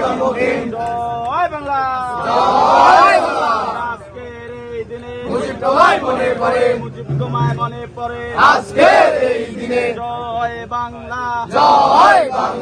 জন্মদিন। জয় বাংলা। জয় বাংলা। আজকের এই দিনে মুজিব তোমায় মনে পড়ে। মুজিব তোমায় মনে পড়ে। আজকের এই দিনে। জয় বাংলা। জয় বাংলা।